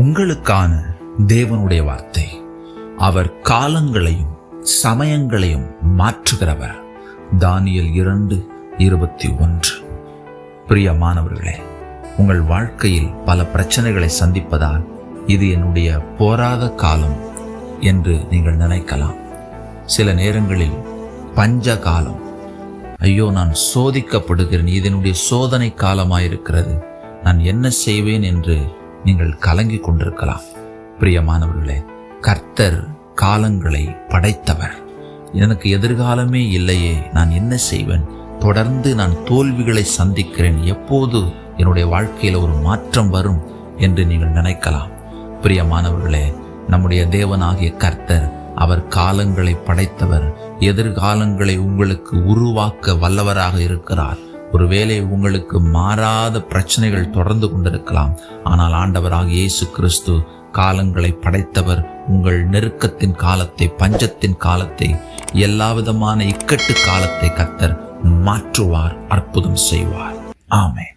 உங்களுக்கான தேவனுடைய வார்த்தை. அவர் காலங்களையும் சமயங்களையும் மாற்றுகிறவர். தானியல் இரண்டு இருபத்தி ஒன்று. பிரியமானவர்களே உங்கள் வாழ்க்கையில் பல பிரச்சனைகளை சந்திப்பதால் இது என்னுடைய போராத காலம் என்று நீங்கள் நினைக்கலாம். சில நேரங்களில் பஞ்ச காலம் ஐயோ நான் சோதிக்கப்படுகிறேன் இதனுடைய சோதனை காலமாயிருக்கிறது. நான் என்ன செய்வேன் என்று நீங்கள் கலங்கி கொண்டிருக்கலாம். பிரியமானவர்களே கர்த்தர் காலங்களை படைத்தவர். எனக்கு எதிர்காலமே இல்லையே நான் என்ன செய்வேன்? தொடர்ந்து நான் தோல்விகளை சந்திக்கிறேன். எப்போது என்னுடைய வாழ்க்கையில் ஒரு மாற்றம் வரும் என்று நீங்கள் நினைக்கலாம். பிரியமானவர்களே நம்முடைய தேவனாகிய கர்த்தர் அவர் காலங்களை படைத்தவர் எதிர்காலங்களை உங்களுக்கு உருவாக்க வல்லவராக இருக்கிறார். ஒருவேளை உங்களுக்கு மாறாத பிரச்சனைகள் தொடர்ந்து கொண்டிருக்கலாம். ஆனால் ஆண்டவராக இயேசு கிறிஸ்து காலங்களை படைத்தவர் உங்கள் நெருக்கத்தின் காலத்தை பஞ்சத்தின் காலத்தை எல்லா விதமான இக்கட்டு காலத்தை கத்தர் மாற்றுவார் அற்புதம் செய்வார். ஆமென்.